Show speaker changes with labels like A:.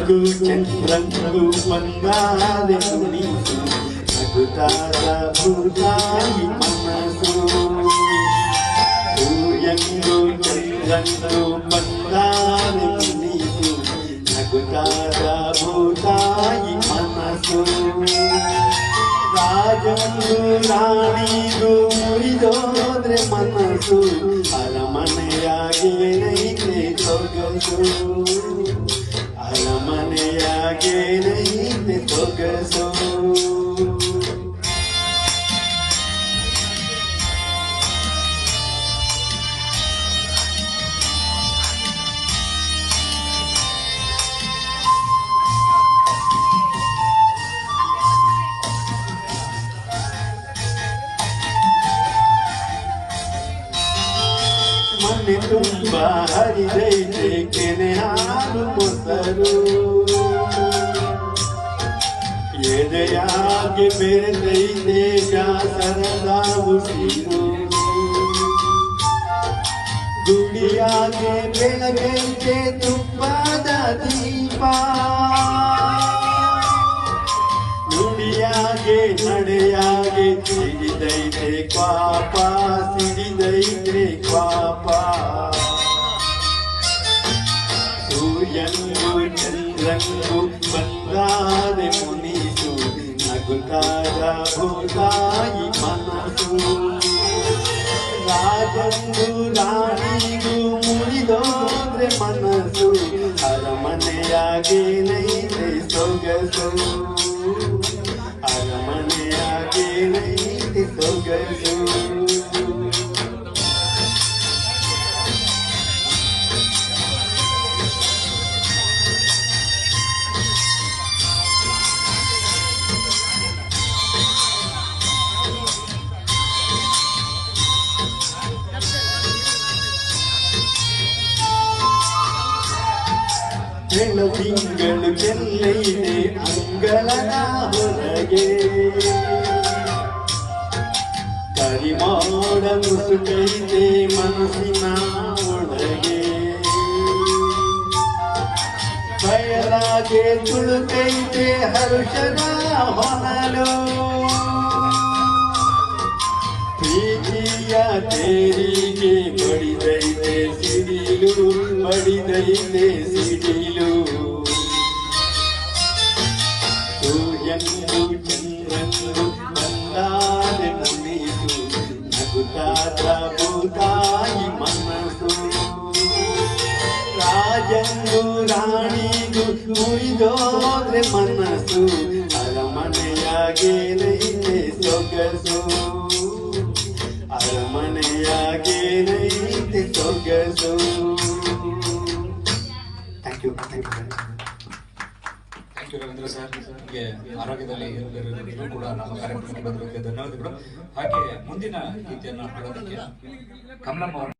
A: ರಂಗು ಚಂದ್ರಂಗು ಬಂಗಾರೆ ಕುಣಿಸು ನಗುತ್ತಾರ ಭೂತಾಯಿ ಮನಸ್ಸು ಸೂರ್ಯಂಗು ಚಂದ್ರಂಗು ಬಂಗಾರೆ ಕುಣಿಸು ನಗುತ್ತಾರ ಭೂತಾಯಿ ಮನಸ್ಸು ರಾಜಂದು ರಾಣಿಗೂ ಮುರಿದೋದ್ರೆ ಮನಸ್ಸು ಅರಮನೆಯಾಗೇನೈತೆ ಸೊಗಸು ಅರಮನೆಯಾಗೇನೈತೆ ಸೊಗಸು ಮನೆ ತುಂಬ ಹರಿದೈತೆ ಕೆನೆ ಹಾಲು ಮೊಸರು ಎದೆಯಾಗಿ ಬೆರೆದೈತೆ ಜಾಸರದ ಉಸಿರು ಗುಡಿಯಾಗೆ ಬೆಳಗೈತೆ ತುಪ್ಪದ ದೀಪ. ನುಡಿಯಾಗೆ ನಡೆಯಾಗೆ ಸಿಡಿದೈತೆ ಪಾಪ ಸಿಡಿದೈತೆ ಪಾಪ ಸೂರ್ಯಂಗು ಚಂದ್ರಂಗು ಬಂದಾದೆ ಮುನಿಸು ನಗುತ್ತಾದ ಭೂತಾಯಿ ಮನಸ್ಸು ರಾಜಂದು ರಾಣಿಗೂ ಮುರಿದೋದ್ರೆ ಮನಸ್ಸು ಅರಮನೆಯಾಗೇನೈತೆ ಸೊಗಸು ಅರಮನೆಯಾಗೇನೈತೆ ಸೊಗಸು ಬೆಳು ತಿಂಗಳು ಕೆಲ್ಲೆಯಿದೆ ಅಂಗಳದ ಹೊರಗೆ ಕರಿಮಾಡ ಮುಸುಕೈತೆ ಮನಸ್ಸಿನ ಒಳಗೆ ಬಯಲಾಗೆ ತುಳುಕೈತೆ ಹರುಷದ ಹೊನಲು. ಪ್ರೀತಿಯ ತೇರಿಗೆ ರಾಜಂದು ರಾಣಿಗೂ ಮುರಿದೋದ್ರೆ ಮನಸ್ಸು ಅರಮನೆಯಾಗೇನೈತೆ ಸೊಗಸು ಅರಮನೆಯಾಗೇನೈತೆ ಸೊಗಸು thank you thank you
B: Ravindra sir ನಿಮಗೆ ಆರೋಗ್ಯದಲ್ಲಿ ಎಲ್ಲರಿಗೂ ಕೂಡ ನಮ್ಮ ಕಾರ್ಯಕ್ರಮಕ್ಕೆ ಬರಬೇಕು ಧನ್ಯವಾದಗಳು. ಹಾಗೆ ಮುಂದಿನ ಗೀತೆಯನ್ನು ಹಾಡೋದಕ್ಕೆ ಕಮಲಮ್ಮ